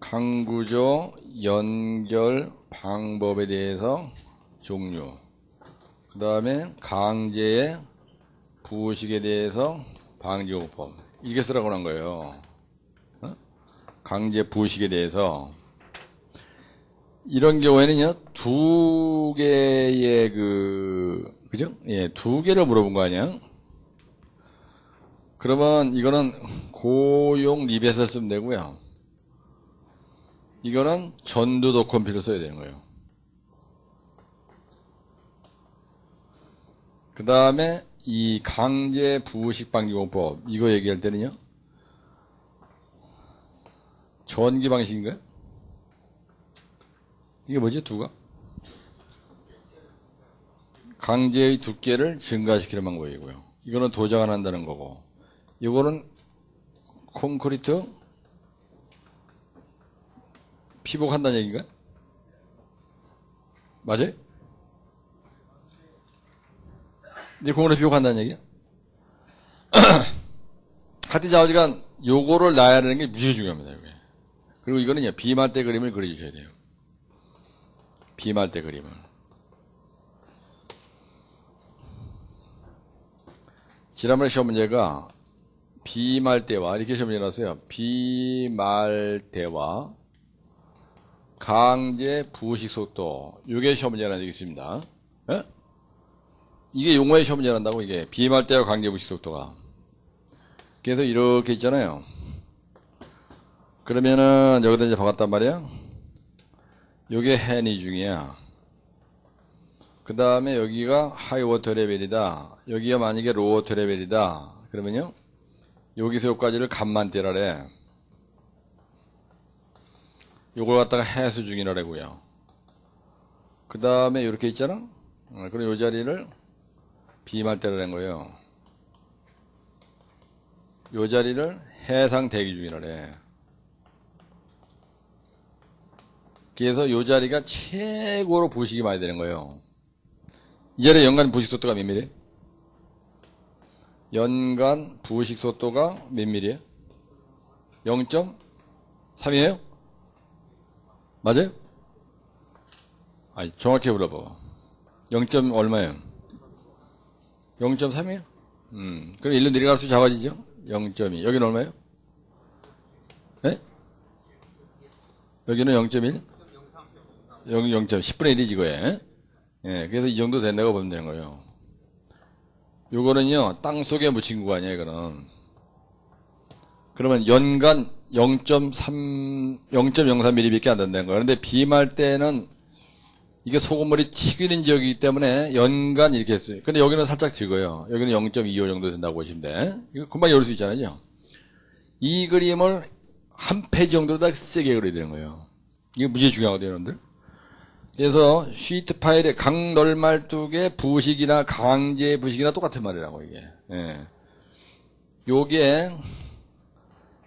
강구조 연결 방법에 대해서 종류. 그 다음에 강제의 부식에 대해서 방지요법. 이게 쓰라고 한 거예요. 어? 강제 부식에 대해서. 이런 경우에는요, 두 개의 그, 그죠? 예, 두 개를 물어본 거 아니야? 그러면 이거는 고용 리벳을 쓰면 되고요. 이거는 전두도 컴피를 써야 되는 거예요. 그 다음에 이 강제 부식 방지공법 이거 얘기할 때는요. 전기 방식인가요? 이게 뭐지 두가? 강제의 두께를 증가시키는 방법이고요. 이거는 도장 안 한다는 거고. 이거는 콘크리트 피복한다는 얘기인가? 맞아요? 이제 공원에 피복한다는 얘기야? 하여튼 자우지간 요거를 놔야 되는 게 무지 중요합니다. 이게. 그리고 이거는요 비말대 그림을 그려주셔야 돼요. 비말대 그림을. 지난번에 시험 문제가 비말대와 이렇게 시험 문제 나왔어요. 비말대와 강제 부식 속도 요게 시험 문제가 되겠습니다. 예? 이게 용어의 시험 문제 난다고 이게 비말대와 강제 부식 속도가. 그래서 이렇게 있잖아요. 그러면은 여기다 이제 박았단 말이야. 요게 해니 중이야. 그 다음에 여기가 하이 워터 레벨이다. 여기가 만약에 로워터 레벨이다. 그러면요. 여기서 여기까지를 간만 떼라래. 요걸 갖다가 해수 중이라고요. 그 다음에 이렇게 있잖아. 어, 그럼 요 자리를 비말대라는 거예요. 요 자리를 해상 대기 중이라래. 그래서 요 자리가 최고로 부식이 많이 되는 거예요. 이 자리에 연간 부식 속도가 몇 미리? 연간 부식 속도가 몇 미리예요? 0.3이에요? 맞아요? 아니, 정확히 물어봐. 0. 얼마예요? 0.3이에요? 음, 그럼 1로 내려갈수록 작아지죠? 0.2. 여기는 얼마예요? 예? 여기는 0.1? 0, 0. 10분의 1이지, 그거에. 예, 그래서 이 정도 된다고 보면 되는 거예요. 요거는요, 땅 속에 묻힌 거 아니에요, 이거는. 그러면 연간 0.3, 0.03mm 밖에 안 된다는 거예요. 그런데 비말 때는 이게 소금물이 튀기는 지역이기 때문에 연간 이렇게 했어요. 근데 여기는 살짝 적어요. 여기는 0.25 정도 된다고 보시면 돼. 이거 금방 열을 수 있잖아요. 이 그림을 한 페이지 정도 다 세게 그려야 되는 거예요. 이게 무지 중요하거든요, 여러분들. 그래서 시트 파일의 강널말뚝의 부식이나 강제 부식이나 똑같은 말이라고 이게. 예. 요게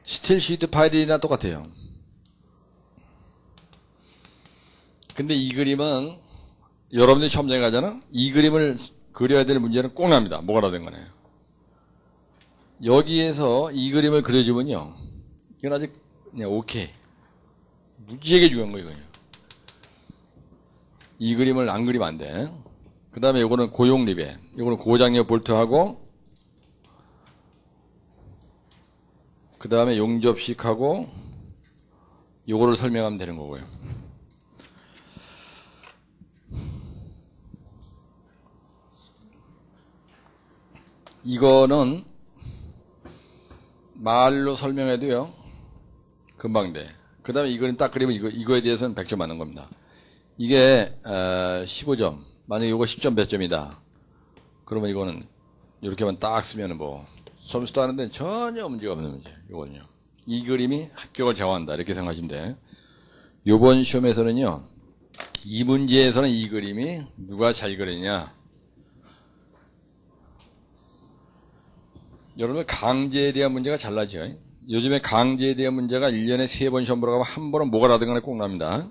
스틸 시트 파일이나 똑같아요. 근데 이 그림은 여러분들이 시험장에 가잖아? 이 그림을 그려야 될 문제는 꼭 납니다. 뭐가 된 거네. 여기에서 이 그림을 그려주면요. 이건 아직 그냥 오케이. 무지하게 중요한 거예요, 이거요. 이 그림을 안 그리면 안 돼. 그 다음에 요거는 고용 리벳. 요거는 고장력 볼트하고, 그 다음에 용접식하고, 요거를 설명하면 되는 거고요. 이거는 말로 설명해도요, 금방 돼. 그 다음에 이거는 딱 그리면 이거, 이거에 대해서는 100점 맞는 겁니다. 이게, 어, 15점. 만약에 이거 10점 몇 점이다. 그러면 이거는 이렇게만 딱 쓰면은 뭐, 점수 따는 데는 전혀 문제가 없는 문제. 이거는요. 이 그림이 합격을 좌우한다. 이렇게 생각하시면 돼. 요번 시험에서는요, 이 문제에서는 이 그림이 누가 잘 그리냐. 여러분 강제에 대한 문제가 잘나죠. 요즘에 강제에 대한 문제가 1년에 3번 시험 보러 가면 한 번은 뭐가 라든 간에 꼭 납니다.